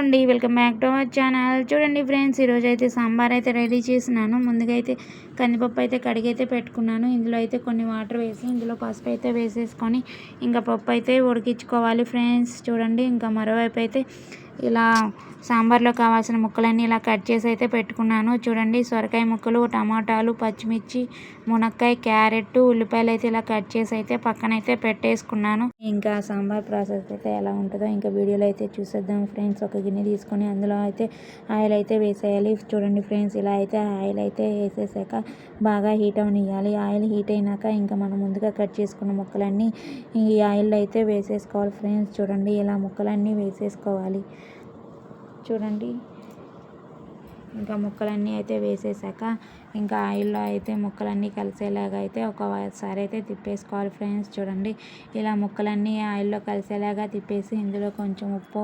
అండి welcome back to our channel. చూడండి friends ఈరోజు అయితే సాంబార్ అయితే రెడీ చేసినాను. ముందుగా అయితే కందిపప్పు అయితే కడిగైతే పెట్టుకున్నాను. ఇందులో అయితే కొన్ని వాటర్ వేసి ఇందులో పసుపు అయితే వేసేసుకొని ఇంకా పప్పు అయితే ఉడికించుకోవాలి ఫ్రెండ్స్. చూడండి ఇంకా మరోవైపు అయితే ఇలా సాంబార్లో కావాల్సిన ముక్కలన్నీ ఇలా కట్ చేసి అయితే పెట్టుకున్నాను. చూడండి సొరకాయ ముక్కలు టమాటాలు పచ్చిమిర్చి మునక్కాయ క్యారెట్ ఉల్లిపాయలు అయితే ఇలా కట్ చేసి అయితే పక్కన అయితే పెట్టేసుకున్నాను. ఇంకా సాంబార్ ప్రాసెస్ అయితే ఎలా ఉంటుందో ఇంకా వీడియోలో అయితే చూసేద్దాం ఫ్రెండ్స్. ఒక గిన్నె తీసుకొని అందులో అయితే ఆయిల్ అయితే వేసేయాలి. చూడండి ఫ్రెండ్స్ ఇలా అయితే ఆయిల్ అయితే వేసేసాక బాగా హీట్ అవనియాలి ఆయిల్ హీట్ అయినాక ఇంకా మనం ముందుగా కట్ చేసుకున్న ముక్కలన్నీ ఈ ఆయిల్లో అయితే వేసేసుకోవాలి ఫ్రెండ్స్. చూడండి ఇలా ముక్కలన్నీ వేసేసుకోవాలి. చూడండి. ఇంకా ముక్కలన్నీ అయితే వేసేసాక ఇంకా ఆయిల్లో అయితే ముక్కలన్నీ కలిసేలాగా అయితే ఒకసారి అయితే తిప్పేసుకోవాలి ఫ్రెండ్స్. చూడండి. ఇలా ముక్కలన్నీ ఆయిల్లో కలిసేలాగా తిప్పేసి ఇందులో కొంచెం ఉప్పు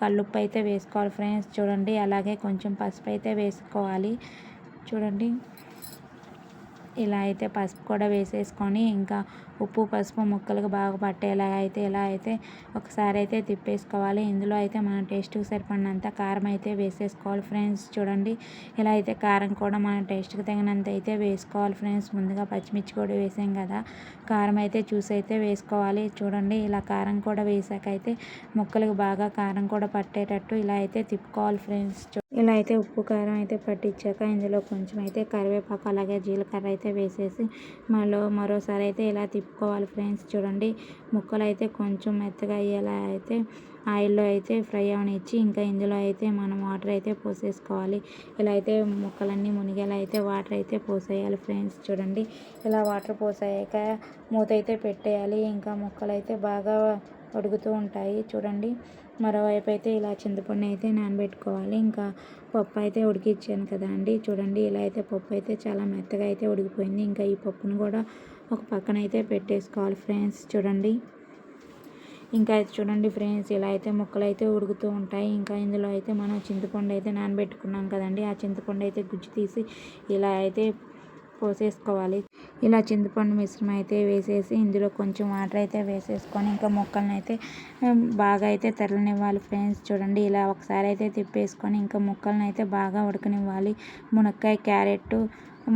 కల్లుప్పు అయితే వేసుకోవాలి ఫ్రెండ్స్. చూడండి. అలాగే కొంచెం పసుపు అయితే వేసుకోవాలి. చూడండి. ఇలా అయితే పసుపు కూడా వేసేసుకొని ఇంకా ఉప్పు పసుపు ముక్కలకు బాగా పట్టేలా అయితే ఇలా అయితే ఒకసారి అయితే తిప్పేసుకోవాలి. ఇందులో అయితే మన టేస్ట్కి సరిపడినంత కారం అయితే వేసేసుకోవాలి ఫ్రెండ్స్. చూడండి ఇలా అయితే కారం కూడా మన టేస్ట్కి తగినంత అయితే వేసుకోవాలి ఫ్రెండ్స్. ముందుగా పచ్చిమిర్చి కూడా వేసాం కదా కారం అయితే చూసి అయితే వేసుకోవాలి. చూడండి ఇలా కారం కూడా వేసాక అయితే ముక్కలకు బాగా కారం కూడా పట్టేటట్టు ఇలా అయితే తిప్పుకోవాలి ఫ్రెండ్స్. ఇలా అయితే ఉప్పు కారం అయితే పట్టించాక ఇందులో కొంచెం అయితే కరివేపాకు అలాగే జీలకర్ర అయితే వేసేసి మరో మరోసారి అయితే ఇలా తిప్పుకోవాలి ఫ్రెండ్స్. చూడండి ముక్కలు అయితే కొంచెం మెత్తగా అయ్యేలా అయితే ఆయిల్లో అయితే ఫ్రై అవనిచ్చి ఇంకా ఇందులో అయితే మనం వాటర్ అయితే పోసేసుకోవాలి. ఇలా అయితే ముక్కలన్నీ మునిగేలా అయితే వాటర్ అయితే పోసేయాలి ఫ్రెండ్స్. చూడండి ఇలా వాటర్ పోసాక మూత అయితే పెట్టేయాలి. ఇంకా ముక్కలు అయితే బాగా ఉడుకుతూ ఉంటాయి. చూడండి. మరోవైపు అయితే ఇలా చింతపండు అయితే నానబెట్టుకోవాలి. ఇంకా పప్పు అయితే ఉడికిచ్చాను కదా అండి. చూడండి. ఇలా అయితే పప్పు అయితే చాలా మెత్తగా అయితే ఉడికిపోయింది. ఇంకా ఈ పప్పును కూడా ఒక పక్కన అయితే పెట్టేసుకోవాలి ఫ్రెండ్స్. చూడండి. ఇంకా చూడండి ఫ్రెండ్స్. ఇలా అయితే ముక్కలు అయితే ఉడుకుతూ ఉంటాయి. ఇంకా ఇందులో అయితే మనం చింతపండు అయితే నానబెట్టుకున్నాం కదండి. ఆ చింతపండు అయితే గుజ్జు తీసి ఇలా అయితే కోసేసుకోవాలి. ఇలా చింతపండు మిశ్రమం అయితే వేసేసి ఇందులో కొంచెం వాటర్ అయితే వేసేసుకొని ఇంకా ముక్కలను అయితే బాగా అయితే తరలనివ్వాలి ఫ్రెండ్స్. చూడండి ఇలా ఒకసారి అయితే తిప్పేసుకొని ఇంకా ముక్కలను అయితే బాగా ఉడకనివ్వాలి. మునక్కాయ క్యారెట్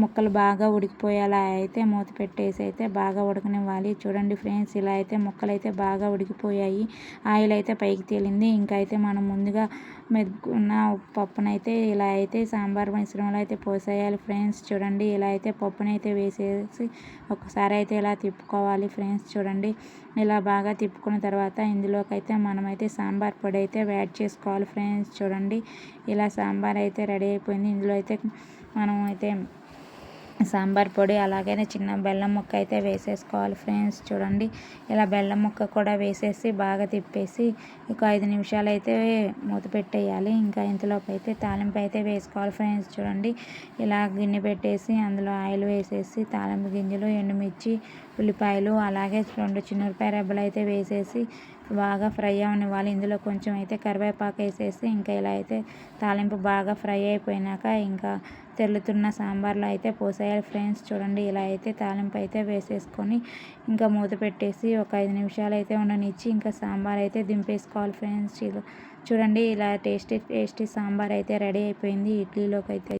ముక్కలు బాగా ఉడికిపోయేలా అయితే మూత పెట్టేసి అయితే బాగా ఉడకనివ్వాలి. చూడండి ఫ్రెండ్స్ ఇలా అయితే ముక్కలు అయితే బాగా ఉడికిపోయాయి. ఆయిల్ అయితే పైకి తేలింది. ఇంకా అయితే మనం ముందుగా మెదుకున్న పప్పునైతే ఇలా అయితే సాంబార్ మిశ్రమంలో అయితే పోసేయాలి ఫ్రెండ్స్. చూడండి ఇలా అయితే పప్పునైతే వేసేసి ఒకసారి అయితే ఇలా తిప్పుకోవాలి ఫ్రెండ్స్. చూడండి ఇలా బాగా తిప్పుకున్న తర్వాత ఇందులోకి అయితే మనమైతే సాంబార్ పొడి అయితే యాడ్ చేసుకోవాలి ఫ్రెండ్స్. చూడండి ఇలా సాంబార్ అయితే రెడీ అయిపోయింది. ఇందులో అయితే మనం అయితే సాంబార్ పొడి అలాగే చిన్న బెల్లం ముక్క అయితే వేసేసుకోవాలి ఫ్రెండ్స్. చూడండి ఇలా బెల్లం ముక్క కూడా వేసేసి బాగా తిప్పేసి ఒక ఐదు నిమిషాలు అయితే మూత పెట్టేయాలి. ఇంకా ఇంతలోపు అయితే తాలింపు అయితే వేసుకోవాలి ఫ్రెండ్స్. చూడండి ఇలా గిన్నె పెట్టేసి అందులో ఆయిల్ వేసేసి తాలింపు గింజలు ఎండుమిర్చి ఉల్లిపాయలు అలాగే రెండు చిన్నపాయ రెబ్బలు అయితే వేసేసి బాగా ఫ్రై అవనివ్వాలి. ఇందులో కొంచెం అయితే కరివేపాకు వేసేసి ఇంకా ఇలా అయితే తాలింపు బాగా ఫ్రై అయిపోయినాక ఇంకా తెల్లుతున్న సాంబార్లో అయితే పోసేయాలి ఫ్రెండ్స్ చూడండి ఇలా అయితే తాలింపు అయితే వేసేసుకొని ఇంకా మూత పెట్టేసి ఒక ఐదు నిమిషాలు అయితే ఉండనిచ్చి ఇంకా సాంబార్ అయితే దింపేసుకోవాలి ఫ్రెండ్స్. చూడండి ఇలా టేస్టీ టేస్టీ సాంబార్ అయితే రెడీ అయిపోయింది. ఇడ్లీలోకి అయితే